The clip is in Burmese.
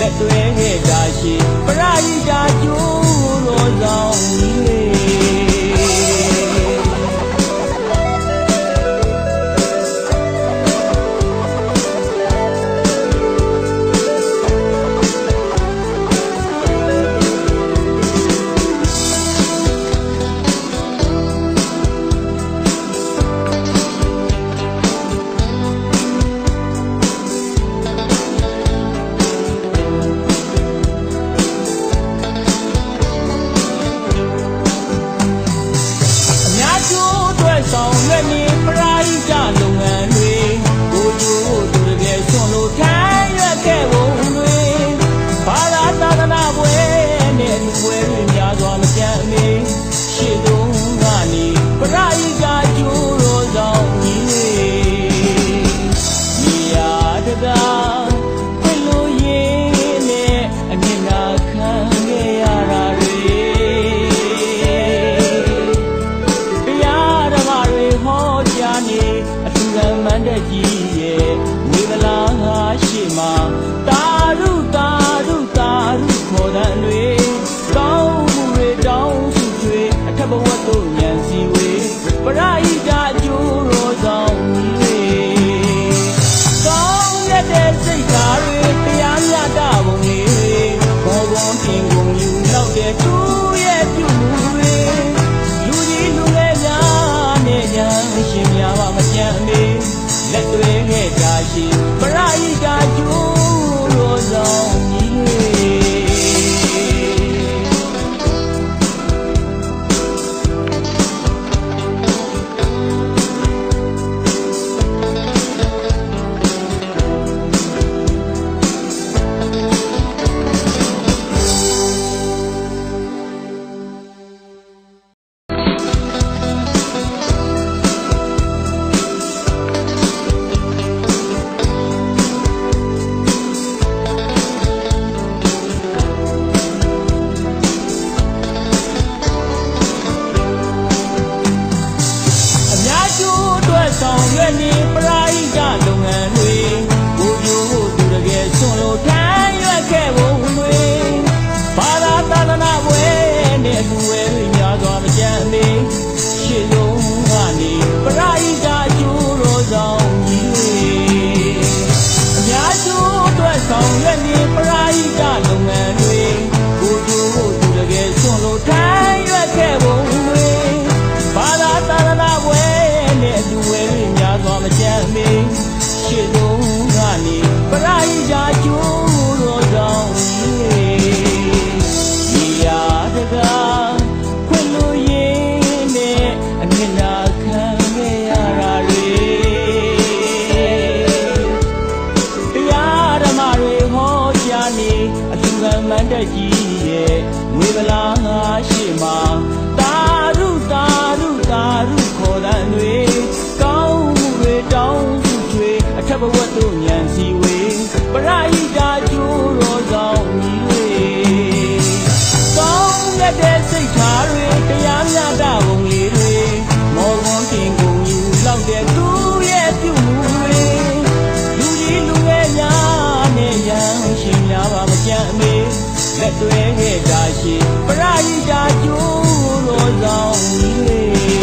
လက်တွဲခဲ့ကြရှိပရာဟိတာကျိုးတော်ဆောင်ကြီး တက်ကြီးရဲ့ငွေမလားငါရှိမှာ လက်သွဲခဲ့ကြရှိပရာဟိတာကျိုးတော်ဆောင်ကြီး